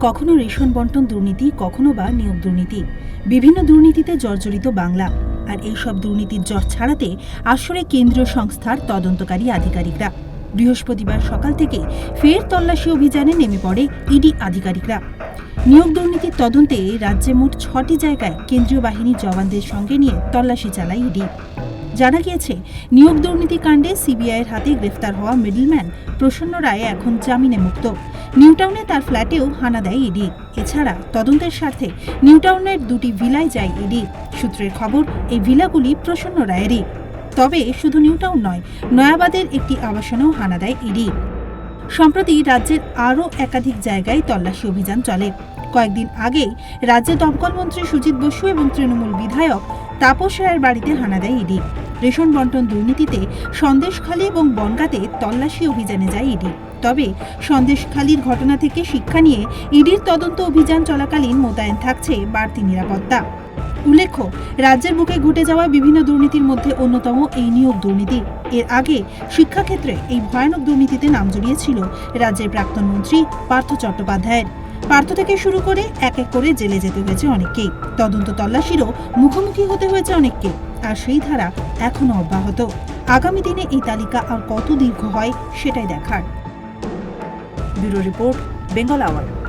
কখনো রেশন বন্টন দুর্নীতি, কখনো বা নিয়োগ দুর্নীতি। বিভিন্ন দুর্নীতিতে জর্জরিত বাংলা। আর এইসব দুর্নীতির জট ছাড়াতে আসরে কেন্দ্রীয় সংস্থার তদন্তকারী আধিকারিকরা। বৃহস্পতিবার সকাল থেকে ফের তল্লাশি অভিযানে নেমে পড়ে ইডি আধিকারিকরা। নিয়োগ দুর্নীতির তদন্তে রাজ্যে মোট ছটি জায়গায় কেন্দ্রীয় বাহিনীর জওয়ানদের সঙ্গে নিয়ে তল্লাশি চালায় ইডি। জানা গিয়েছে, নিয়োগ দুর্নীতি কাণ্ডে সিবিআইয়ের হাতে গ্রেফতার হওয়া মিডলম্যান প্রসন্ন রায় এখন জামিনে মুক্ত। নিউটাউনে তার ফ্ল্যাটেও হানা দেয় ইডি। এছাড়া তদন্তের স্বার্থে নিউটাউনের দুটি ভিলায় যায় ইডি। সূত্রের খবর, এই ভিলাগুলি প্রসন্ন রায়েরই। তবে শুধু নিউটাউন নয়, নয়াবাদের একটি আবাসনেও হানা দেয় ইডি। সম্প্রতি রাজ্যের আরও একাধিক জায়গায় তল্লাশি অভিযান চলে। কয়েকদিন আগেই রাজ্যের দমকল মন্ত্রী সুজিত বসু এবং তৃণমূল বিধায়ক তাপস রায়ের বাড়িতে হানা দেয় ইডি। রেশন বন্টন দুর্নীতিতে সন্দেশখালী এবং বনগাঁতে তল্লাশি অভিযানে যায় ইডি। তবে সন্দেশখালীর ঘটনা থেকে শিক্ষা নিয়ে ইডির তদন্ত অভিযান চলাকালীন মোতায়েন থাকছে বাড়তি নিরাপত্তা। উল্লেখ্য, রাজ্যের বুকে ঘটে যাওয়া বিভিন্ন দুর্নীতির মধ্যে অন্যতম এই নিয়োগ দুর্নীতি। এর আগে শিক্ষাক্ষেত্রে এই ভয়ানক দুর্নীতিতে নাম জড়িয়েছিল রাজ্যের প্রাক্তন মন্ত্রী পার্থ চট্টোপাধ্যায়ের। পার্থ থেকে শুরু করে এক এক করে জেলে যেতে হয়েছে অনেককেই। তদন্ত তল্লাশিরও মুখোমুখি হতে হয়েছে অনেককে, আর সেই ধারা এখনও অব্যাহত। আগামী দিনে এই তালিকা আর কত দীর্ঘ হয় সেটাই দেখার। Bureau report Bengal hour.